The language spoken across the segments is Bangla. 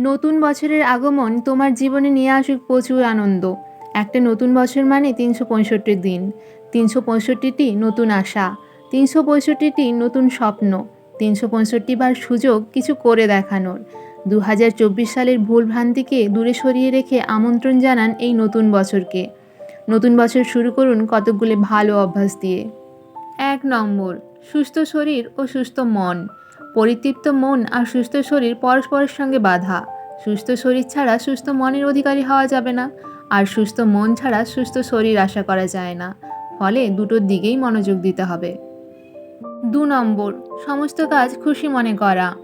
নতুন বছরের আগমন তোমার জীবনে নিয়ে আসুক প্রচুর আনন্দ। একটা নতুন বছর মানে তিনশো পঁয়ষট্টি দিন। তিনশো পঁয়ষট্টিটি নতুন আশা। তিনশো পঁয়ষট্টিটি নতুন স্বপ্ন। তিনশো পঁয়ষট্টি বার সুযোগ কিছু করে দেখানোর। দু হাজার চব্বিশ সালের ভুলভ্রান্তিকে দূরে সরিয়ে রেখে আমন্ত্রণ জানান এই নতুন বছরকে। নতুন বছর শুরু করুন কতকগুলি ভালো অভ্যাস দিয়ে। এক নম্বর, সুস্থ শরীর ও সুস্থ মন। পরিতৃপ্ত মন আর সুস্থ শরীর পরস্পরের সঙ্গে বাধা। সুস্থ শরীর ছাড়া সুস্থ মনের অধিকারী হওয়া যাবে না, আর সুস্থ মন ছাড়া সুস্থ শরীর আশা করা যায় না। ফলে দুটোর দিকেই মনোযোগ দিতে হবে। দু নম্বর, সমস্ত কাজ খুশি মনে করা।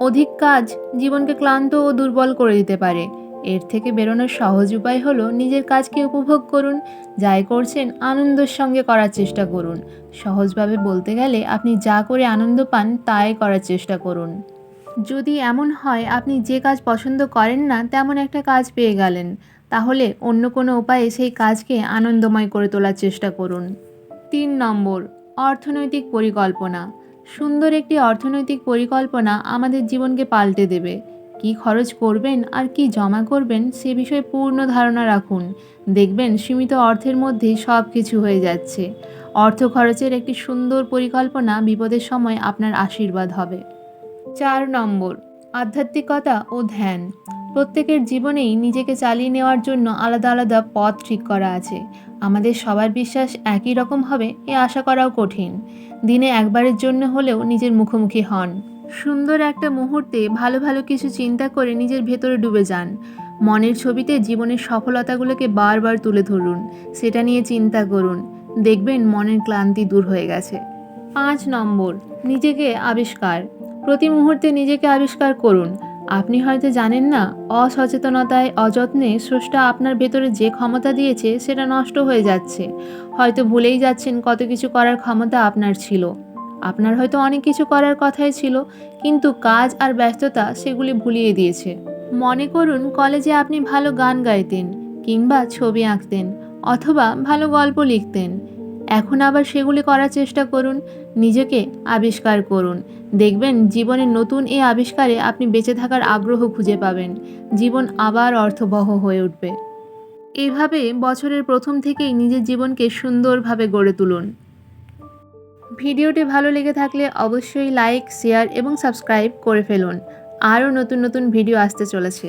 অধিক কাজ জীবনকে ক্লান্ত ও দুর্বল করে দিতে পারে। এর থেকে বেরোনোর সহজ উপায় হলো নিজের কাজকে উপভোগ করুন, যাই করছেন আনন্দের সঙ্গে করার চেষ্টা করুন। সহজভাবে বলতে গেলে আপনি যা করে আনন্দ পান তাই করার চেষ্টা করুন। যদি এমন হয় আপনি যে কাজ পছন্দ করেন না তেমন একটা কাজ পেয়ে গেলেন, তাহলে অন্য কোনো উপায়ে সেই কাজকে আনন্দময় করে তোলার চেষ্টা করুন। তিন নম্বর, অর্থনৈতিক পরিকল্পনা। সুন্দর একটি অর্থনৈতিক পরিকল্পনা আমাদের জীবনকে পাল্টে দেবে। কি খরচ করবেন আর কি জমা করবেন সে বিষয়ে পূর্ণ ধারণা রাখুন। দেখবেন সীমিত অর্থের মধ্যেই সব কিছু হয়ে যাচ্ছে। অর্থ খরচের একটি সুন্দর পরিকল্পনা বিপদের সময় আপনার আশীর্বাদ হবে। চার নম্বর, আধ্যাত্মিকতা ও ধ্যান। প্রত্যেকের জীবনেই নিজেকে চালিয়ে নেওয়ার জন্য আলাদা আলাদা পথ ঠিক করা আছে। আমাদের সবার বিশ্বাস একই রকম হবে, এ আশা করাও কঠিন। দিনে একবারের জন্য হলেও নিজের মুখোমুখি হন। সুন্দর একটা মুহূর্তে ভালো ভালো কিছু চিন্তা করে নিজের ভেতরে ডুবে যান। মনের ছবিতে জীবনের সফলতাগুলোকে বারবার তুলে ধরুন। সেটা নিয়ে চিন্তা করুন। দেখবেন মনের ক্লান্তি দূর হয়ে গেছে। পাঁচ নম্বর, নিজেকে আবিষ্কার। প্রতি মুহূর্তে নিজেকে আবিষ্কার করুন। আপনি হয়তো জানেন না, অসচেতনতায়, অযত্নে স্রষ্টা আপনার ভেতরে যে ক্ষমতা দিয়েছে, সেটা নষ্ট হয়ে যাচ্ছে। হয়তো ভুলেই যাচ্ছেন কত কিছু করার ক্ষমতা আপনার ছিল। আপনার হয়তো অনেক কিছু করার কথাই ছিল, কিন্তু কাজ আর ব্যস্ততা সেগুলি ভুলিয়ে দিয়েছে। মনে করুন, কলেজে আপনি ভালো গান গাইতেন, কিংবা ছবি আঁকতেন, অথবা ভালো গল্প লিখতেন। এখন আবার সেগুলি করার চেষ্টা করুন, নিজেকে আবিষ্কার করুন। দেখবেন জীবনের নতুন এই আবিষ্কারে আপনি বেঁচে থাকার আগ্রহ খুঁজে পাবেন। জীবন আবার অর্থবহ হয়ে উঠবে। এভাবে বছরের প্রথম থেকেই নিজের জীবনকে সুন্দরভাবে গড়ে তুলুন। ভিডিওটি ভালো লেগে থাকলে অবশ্যই লাইক, শেয়ার এবং সাবস্ক্রাইব করে ফেলুন। আরও নতুন নতুন ভিডিও আসতে চলেছে।